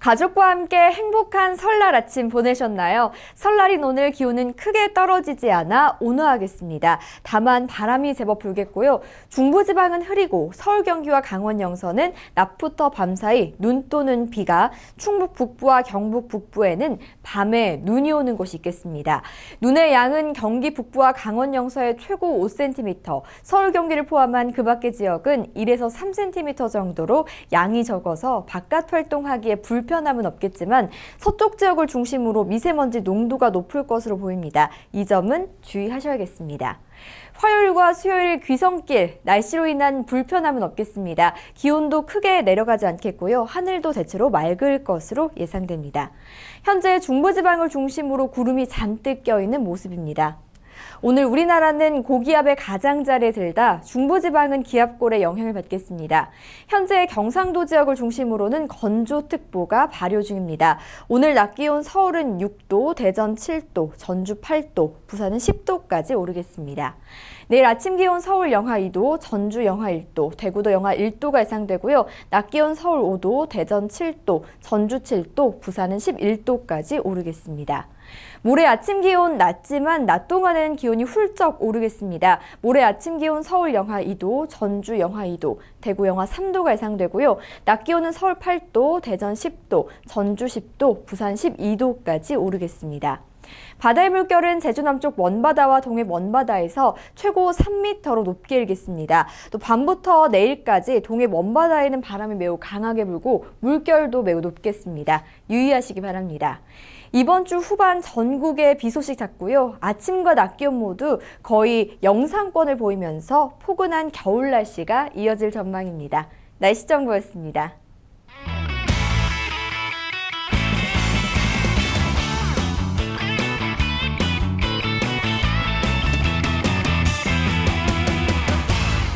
가족과 함께 행복한 설날 아침 보내셨나요? 설날인 오늘 기온은 크게 떨어지지 않아 온화하겠습니다. 다만 바람이 제법 불겠고요. 중부지방은 흐리고 서울, 경기와 강원 영서는 낮부터 밤사이 눈 또는 비가 충북 북부와 경북 북부에는 밤에 눈이 오는 곳이 있겠습니다. 눈의 양은 경기 북부와 강원 영서의 최고 5cm, 서울, 경기를 포함한 그 밖의 지역은 1에서 3cm 정도로 양이 적어서 바깥 활동하기에 불편 함은 없겠지만 서쪽 지역을 중심으로 미세먼지 농도가 높을 것으로 보입니다. 이 점은 주의하셔야겠습니다. 화요일과 수요일 귀성길 날씨로 인한 불편함은 없겠습니다. 기온도 크게 내려가지 않겠고요. 하늘도 대체로 맑을 것으로 예상됩니다. 현재 중부지방을 중심으로 구름이 잔뜩 껴있는 모습입니다. 오늘 우리나라는 고기압의 가장자리에 들다 중부지방은 기압골의 영향을 받겠습니다. 현재 경상도 지역을 중심으로는 건조특보가 발효 중입니다. 오늘 낮 기온 서울은 6도, 대전 7도, 전주 8도, 부산은 10도까지 오르겠습니다. 내일 아침 기온 서울 영하 2도, 전주 영하 1도, 대구도 영하 1도가 예상되고요. 낮 기온 서울 5도, 대전 7도, 전주 7도, 부산은 11도까지 오르겠습니다. 모레 아침 기온 낮지만 낮 동안 에는 기온이 훌쩍 오르겠습니다. 모레 아침 기온 서울 영하 2도, 전주 영하 2도, 대구 영하 3도가 예상되고요. 낮 기온은 서울 8도, 대전 10도, 전주 10도, 부산 12도까지 오르겠습니다. 바다의 물결은 제주 남쪽 먼바다와 동해 먼바다에서 최고 3m로 높게 일겠습니다. 또 밤부터 내일까지 동해 먼바다에는 바람이 매우 강하게 불고 물결도 매우 높겠습니다. 유의하시기 바랍니다. 이번 주 후반 전국에 비 소식 잤고요. 아침과 낮 기온 모두 거의 영상권을 보이면서 포근한 겨울 날씨가 이어질 전망입니다. 날씨 정보였습니다.